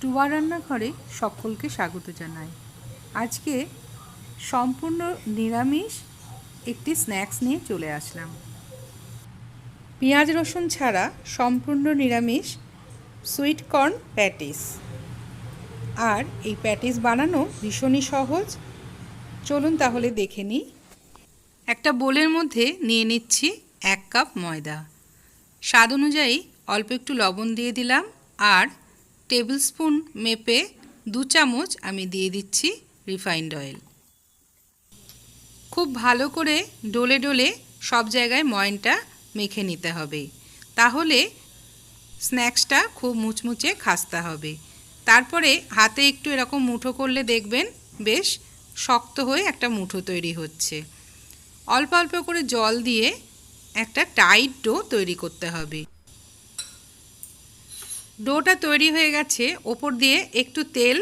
টুয়া রান্নাঘরে সকলকে স্বাগত জানাই। আজকে সম্পূর্ণ নিরামিষ একটি স্ন্যাক্স নিয়ে চলে আসলাম। পেঁয়াজ রসুন ছাড়া সম্পূর্ণ নিরামিষ সুইট কর্ন প্যাটিস। আর এই প্যাটিস বানানো ভীষণই সহজ। চলুন তাহলে দেখে নিই। একটা বোলের মধ্যে নিয়ে নিচ্ছি এক কাপ ময়দা। স্বাদ অনুযায়ী অল্প একটু লবণ দিয়ে দিলাম আর টেবিল স্পুন মেপে দু চামচ আমি দিয়ে দিচ্ছি রিফাইন্ড অয়েল। খুব ভালো করে ডলে ডলে সব জায়গায় ময়নটা মেখে নিতে হবে। তাহলে স্ন্যাক্সটা খুব মুচমুচে খাস্তা হবে। তারপরে হাতে একটু এরকম মুঠো করলে দেখবেন বেশ শক্ত হয়ে একটা মুঠো তৈরি হচ্ছে। অল্প অল্প করে জল দিয়ে একটা টাইট ডো তৈরি করতে হবে। ডোটা তৈরি হয়ে গেছে, ওপর দিয়ে একটু তেল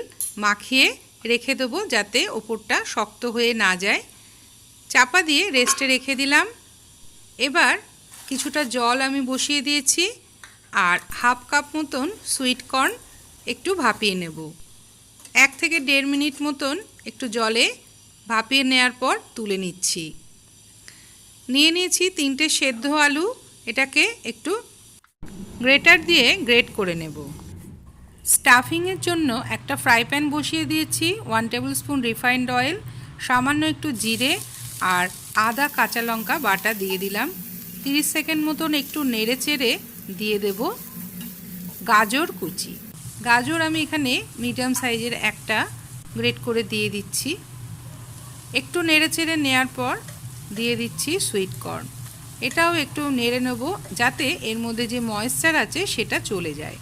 মাখিয়ে রেখে দেবো যাতে ওপরটা শক্ত হয়ে না যায়। চাপা দিয়ে রেস্টে রেখে দিলাম। এবার কিছুটা জল আমি বসিয়ে দিয়েছি আর হাফ কাপ মতন সুইট কর্ন একটু ভাপিয়ে নেব। এক থেকে দেড় মিনিট মতন একটু জলে ভাপিয়ে নেওয়ার পর তুলে নিচ্ছি। নিয়ে নিয়েছি তিনটে সেদ্ধ আলু, এটাকে একটু গ্রেটার দিয়ে গ্রেট করে নেব। স্টাফিংয়ের জন্য একটা ফ্রাই প্যান বসিয়ে দিয়েছি, one tablespoon refined oil, সামান্য একটু জিরে আর আদা কাঁচা লঙ্কা বাটা দিয়ে দিলাম। তিরিশ সেকেন্ড মতন একটু নেড়ে চেড়ে দিয়ে দেব গাজর কুচি। গাজর আমি এখানে মিডিয়াম সাইজের একটা গ্রেট করে দিয়ে দিচ্ছি। একটু নেড়ে চেড়ে নেওয়ার পর দিয়ে দিচ্ছি সুইট কর্ন। এটাও একটু নেড়ে নেব যাতে এর মধ্যে যে ময়েশ্চার আছে সেটা চলে যায়।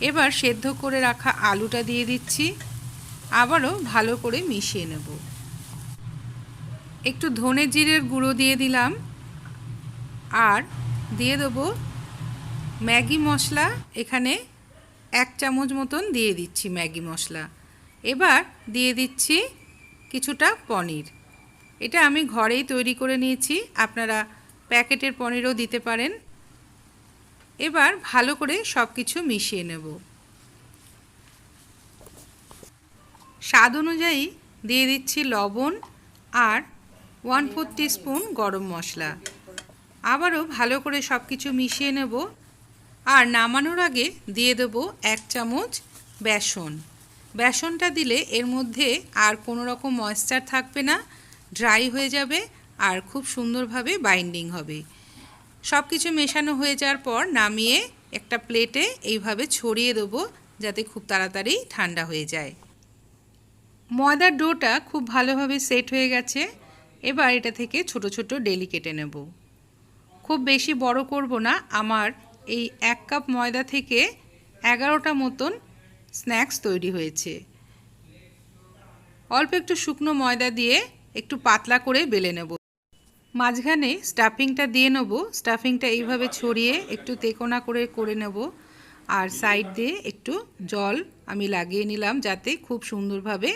এবার সেদ্ধ করে রাখা আলুটা দিয়ে দিচ্ছি। আবারও ভালো করে মিশিয়ে নেব। একটু ধনে জিরের গুঁড়ো দিয়ে দিলাম। আর দিয়ে দেবো ম্যাগি মশলা। এখানে এক চামচ মতন দিয়ে দিচ্ছি ম্যাগি মশলা। এবার দিয়ে দিচ্ছি কিছুটা পনির। এটা আমি ঘরেই তৈরি করে নিয়েছি। আপনারা প্যাকেটের পনিরও দিতে পারেন। এবার ভালো করে সব কিছু মিশিয়ে নেব। স্বাদ অনুযায়ী দিয়ে দিচ্ছি লবণ আর ওয়ান ফোর স্পুন গরম মশলা। আবারও ভালো করে সব কিছু মিশিয়ে নেব। আর নামানোর আগে দিয়ে দেব এক চামচ বেসন। বেসনটা দিলে এর মধ্যে আর কোনো রকম ময়েশ্চার থাকবে না ড্রাই হয়ে যাবে। আর খুব সুন্দরভাবে বাইন্ডিং হবে। সব কিছু মেশানো হয়ে যাওয়ার পর নামিয়ে একটা প্লেটে এইভাবে ছড়িয়ে দেবো যাতে খুব তাড়াতাড়ি ঠান্ডা হয়ে যায়। ময়দার ডোটা খুব ভালোভাবে সেট হয়ে গেছে। এবার এটা থেকে ছোট ছোট ডেলি কেটে নেব। খুব বেশি বড় করব না। আমার এই এক কাপ ময়দা থেকে এগারোটা মতন স্ন্যাক্স তৈরি হয়েছে। অল্প একটু শুকনো ময়দা দিয়ে একটু পাতলা করে বেলে নেব। মাঝখানে স্টাফিংটা দিয়ে নেব। স্টাফিংটা এইভাবে ছড়িয়ে একটু তেকোনা করে করে নেব। আর সাইড দিয়ে একটু জল আমি লাগিয়ে নিলাম যাতে খুব সুন্দরভাবে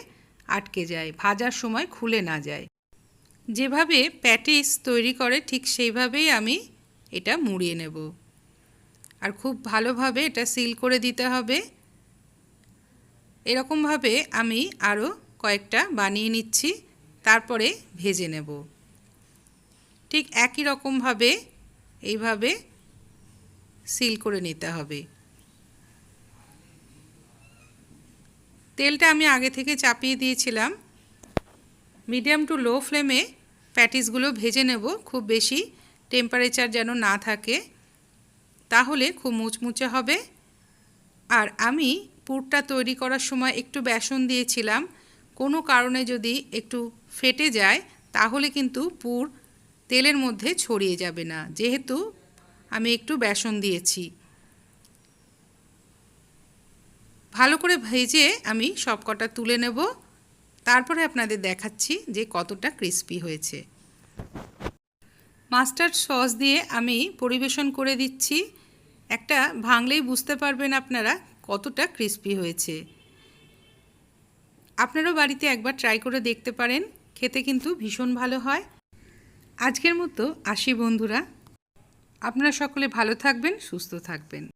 আটকে যায়, ভাজার সময় খুলে না যায়। যেভাবে প্যাটিস তৈরি করে ঠিক সেইভাবেই আমি এটা মুড়িয়ে নেব। আর খুব ভালোভাবে এটা সিল করে দিতে হবে। এরকমভাবে আমি আরও কয়েকটা বানিয়ে নিচ্ছি, তারপরে ভেজে নেব। ঠিক একই রকমভাবে এইভাবে সিল করে নিতে হবে। তেলটা আমি আগে থেকে চাপিয়ে দিয়েছিলাম। মিডিয়াম টু লো ফ্লেমে প্যাটিসগুলো ভেজে নেব, খুব বেশি টেম্পারেচার যেন না থাকে। তাহলে খুব মুচমুচে হবে। আর আমি পুরটা তৈরি করার সময় একটু বেসন দিয়েছিলাম। কোনো কারণে যদি একটু ফেটে যায়, তাহলে কিন্তু পুর তেলের মধ্যে ছড়িয়ে যাবে না। যেহেতু আমি একটু বেসন দিয়েছি। ভালো করে ভেজে আমি সব কটা তুলে নেব। তারপরে আপনাদের দেখাচ্ছি যে কতটা ক্রিস্পি হয়েছে। মাস্টার্ড সস দিয়ে আমি পরিবেশন করে দিচ্ছি। একটা ভাঙলেই বুঝতে পারবেন আপনারা কতটা ক্রিস্পি হয়েছে। আপনারাও বাড়িতে একবার ট্রাই করে দেখতে পারেন। খেতে কিন্তু ভীষণ ভালো হয়। আজকের মতো আসি বন্ধুরা। আপনারা সকলে ভালো থাকবেন সুস্থ থাকবেন।